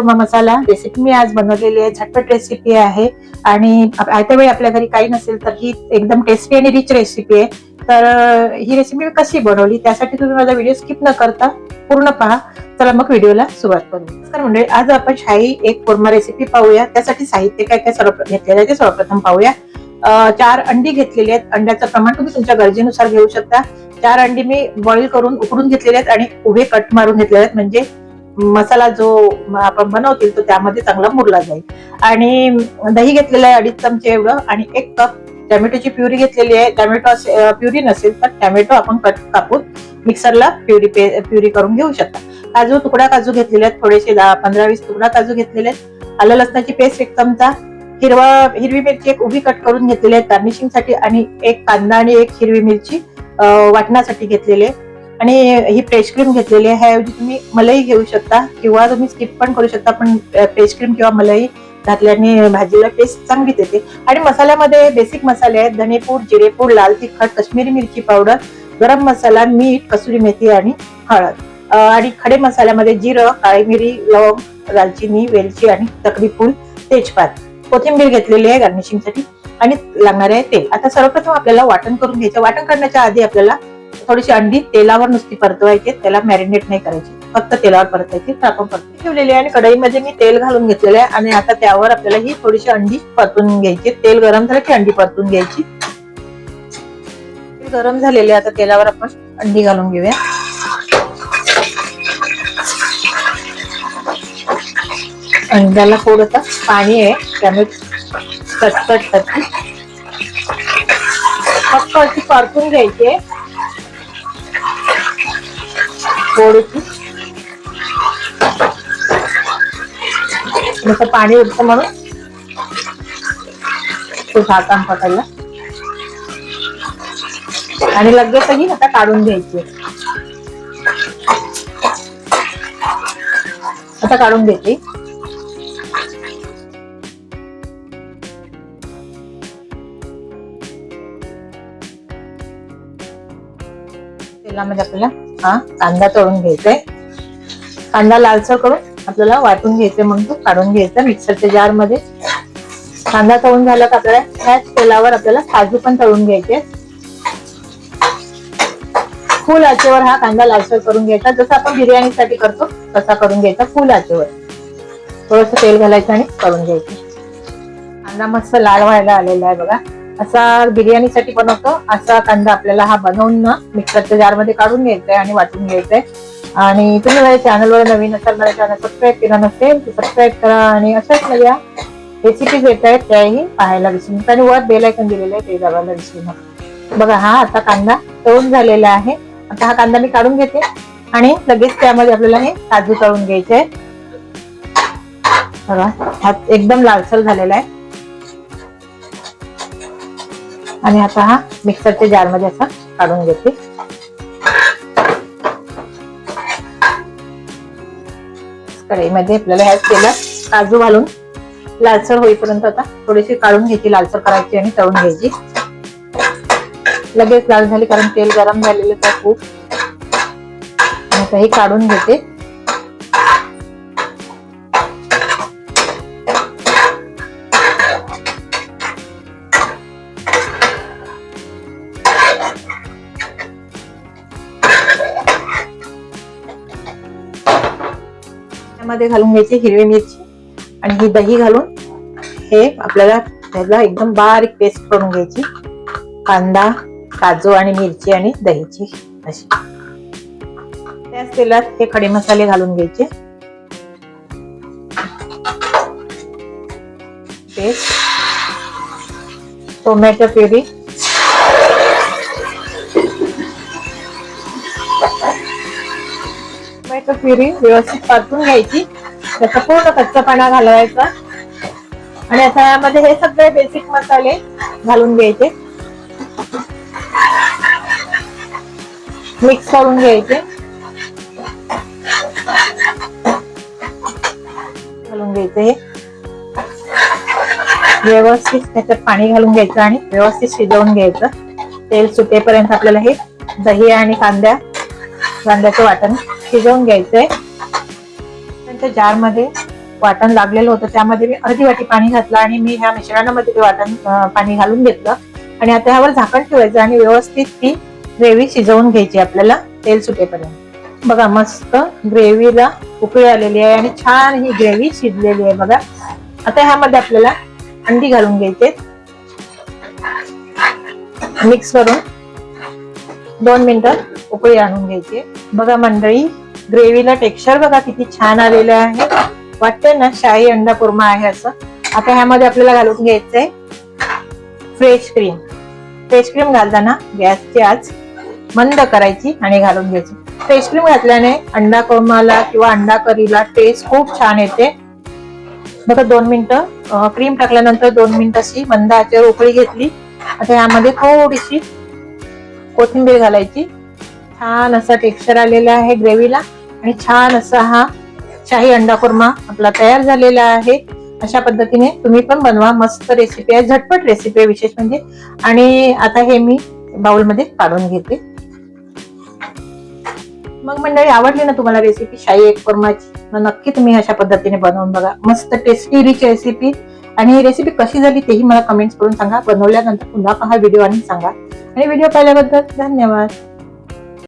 कोरमा मसाला recipe मी आज बनवलेली आहे. झटपट रेसिपी आहे. आणि आयत्या वेळी आपल्या घरी काही नसेल तर ही एकदम टेस्टी आणि रिच रेसिपी आहे. तर ही रेसिपी मी कशी बनवली त्यासाठी तुम्ही माझा व्हिडिओ स्किप न करता पूर्ण पहा. चला मग व्हिडिओला सुरुवात करू. नमस्कार मंडळी आज आपण शाही एक कोरमा रेसिपी पाहूया. त्यासाठी साहित्य काय काय सर्व घेतलेलं आहे ते सर्वप्रथम पाहूया. चार अंडी घेतलेली आहेत. अंड्याचं प्रमाण तुम्ही तुमच्या गरजेनुसार घेऊ शकता. चार अंडी मी बॉईल करून उकडून घेतलेले आहेत आणि उभे कट मारून घेतलेले आहेत. म्हणजे मसाला जो आपण बनवतील तो त्यामध्ये चांगला मुरला जाईल. आणि दही घेतलेलं आहे अडीच चमचे एवढं आणि एक कप टॅमॅटोची प्युरी घेतलेली आहे. टॅमॅटो प्युरी नसेल तर टॅमॅटो आपण कट कापून मिक्सरला प्युरी प्युरी करून घेऊ शकता. काजू तुकडा काजू घेतलेले आहेत थोडेसे दहा पंधरा वीस तुकडा काजू घेतलेले आहेत. आलं लसणाची पेस्ट एक चमचा हिरवा हिरवी मिरची एक उभी कट करून घेतलेली आहे गार्निशिंगसाठी आणि एक कांदा आणि एक हिरवी मिरची वाटण्यासाठी घेतलेली आहे. आणि ही फेस क्रीम घेतलेली आहे ह्याऐवजी तुम्ही मलई घेऊ शकता किंवा तुम्ही स्किप पण करू शकता पण फेस क्रीम किंवा मलई घातल्याने भाजीला टेस्ट चांगली येते. आणि मसाल्यामध्ये बेसिक मसाले आहेत धनेपूड जिरेपूड लाल तिखट काश्मीरी मिरची पावडर गरम मसाला मीठ कसुरी मेथी आणि हळद. आणि खडे मसाल्यामध्ये जिरं काळी मिरी लवंग दालचिनी वेलची आणि तकडी फूल तेजपात. कोथिंबीर घेतलेली आहे गार्निशिंगसाठी आणि लागणारे आहे तेल. आता सर्वप्रथम आपल्याला वाटण करून घ्यायचं. वाटण करण्याच्या आधी आपल्याला थोडीशी अंडी तेलावर नुसती परतवायची त्याला मॅरिनेट नाही करायची. फक्त तेलावर परतायची तर आपण परतून ठेवलेली आहे आणि कढईमध्ये मी तेल घालून घेतलेलं आहे आणि आता त्यावर आपल्याला ही थोडीशी अंडी परतून घ्यायची. तेल गरम झालं की अंडी परतून घ्यायची. गरम झालेले आता तेलावर आपण अंडी घालून घेऊया. अंड्याला थोडस पाणी आहे त्यामुळे कटकट करते. फक्त अशी परतून घ्यायची आहे. थोडीशी जसं पाणी उठतं म्हणून. तू झाकण पटायला आणि लगेच ही आता काढून घ्यायची. आता काढून घेते तेलामध्ये आपल्याला हा कांदा तळून घ्यायचाय कांदा लालसर करून आपल्याला वाटून घ्यायचे म्हणून तो काढून घ्यायचा मिक्सरच्या जारमध्ये कांदा तळून झाला का आपल्याला ह्याच तेलावर आपल्याला काजू पण तळून घ्यायचे. फुल आचेवर हा कांदा लालसर करून घ्यायचा. जसं आपण बिर्याणीसाठी करतो तसा करून घ्यायचा फुल आचेवर. थोडस तेल घालायचं आणि करून घ्यायचं. कांदा मस्त लाल व्हायला आलेला आहे बघा. असा बिर्याणीसाठी बनवतो. असा कांदा आपल्याला हा बनवून ना मिक्सरच्या जारमध्ये काढून घ्यायचा आहे आणि वाटून घ्यायचा आहे आणि तुम्ही माझ्या चॅनलवर नवीन असाल माझ्या चॅनल सबस्क्राईब केला नसेल तर सबस्क्राईब करा आणि अशाच माझ्या रेसिपीज येत आहेत त्याही पाहायला विसरू नका आणि वर बेलायकन दिलेलं आहे ते दाबायला विसरू नका बघा हा आता कांदा तळून झालेला आहे. आता हा कांदा मी काढून घेते. आणि लगेच त्यामध्ये आपल्याला हे काजू तळून घ्यायचे आहे बघा हा एकदम लालसर झालेला आहे. आणि आता हा मिक्सरच्या जारमध्ये असा काढून घेते. कढईमध्ये आपल्याला ह्या तेलात काजू घालून. लालसर होईपर्यंत आता थोडीशी काढून घ्यायची लालसर करायची आणि तळून घ्यायची. लगेच लाल झाली कारण तेल गरम झालेलं आहे खूप. आता हे काढून घेते. त्यामध्ये घालून घ्यायची हिरवी मिरची आणि ही दही घालून हे आपल्याला त्याला एकदम बारीक पेस्ट करून घ्यायची. कांदा काजू आणि मिरची आणि दहीची अशी. त्याच तेलात हे खडे मसाले घालून घ्यायचे. Paste tomato puree tomato puree व्यवस्थित परतून घ्यायची. त्याचा पूर्ण कच्चापणा घालवायचा. आणि आता यामध्ये हे सगळे बेसिक मसाले घालून घ्यायचे. मिक्स करून घ्यायचे. घालून घ्यायचे हे. व्यवस्थित त्याच्यात पाणी घालून घ्यायचं आणि व्यवस्थित शिजवून घ्यायचं. तेल सुटेपर्यंत आपल्याला हे दही आणि कांद्या कांद्याचं वाटण शिजवून घ्यायचंय त्याच्या जारमध्ये वाटण लागलेलं होतं. त्यामध्ये मी अर्धी वाटी पाणी घातलं आणि मी ह्या मिश्रणामध्ये ते वाटण पाणी घालून घेतलं. आणि आता ह्यावर झाकण ठेवायचं आणि व्यवस्थित ती ग्रेव्ही शिजवून घ्यायची आपल्याला तेल सुटेपर्यंत. बघा मस्त ग्रेव्हीला उकळी आलेली आहे आणि छान ही ग्रेव्ही शिजलेली आहे बघा. आता ह्यामध्ये आपल्याला अंडी घालून घ्यायचे. मिक्स करून दोन मिनिटं उकळी आणून घ्यायची. बघा मंडळी ग्रेव्हीला टेक्स्चर बघा किती छान आलेलं आहे. वाटतंय ना शाही अंडा कुर्मा आहे असं. आता ह्यामध्ये आपल्याला घालून घ्यायचंय फ्रेश क्रीम फ्रेश क्रीम घालताना गॅसची आज मंद करायची आणि घालून घ्यायची. फ्रेश क्रीम घातल्याने अंडा कुर्माला किंवा अंडा करीला टेस्ट खूप छान येते. बघा दोन मिनिटं क्रीम टाकल्यानंतर दोन मिनिटं अशी मंद आचेवर उकळी घेतली. आता ह्यामध्ये थोडीशी कोथिंबीर घालायची. छान असा टेक्स्चर आलेला आहे ग्रेव्हीला. आणि छान असा हा शाही अंडा कुर्मा आपला तयार झालेला आहे. अशा पद्धतीने तुम्ही पण बनवा. मस्त रेसिपी आहे. झटपट रेसिपी आहे विशेष म्हणजे. आणि आता हे मी बाउलमध्ये काढून घेते. मग मंडळी आवडली ना तुम्हाला रेसिपी शाही एक कुर्माची. मग नक्की तुम्ही अशा पद्धतीने बनवून बघा. मस्त टेस्टी रिच रेसिपी आणि ही रेसिपी कशी झाली तेही मला कमेंट्स करून सांगा. बनवल्यानंतर पुन्हा पहा व्हिडिओ आणि सांगा. आणि व्हिडिओ पाहिल्याबद्दल धन्यवाद.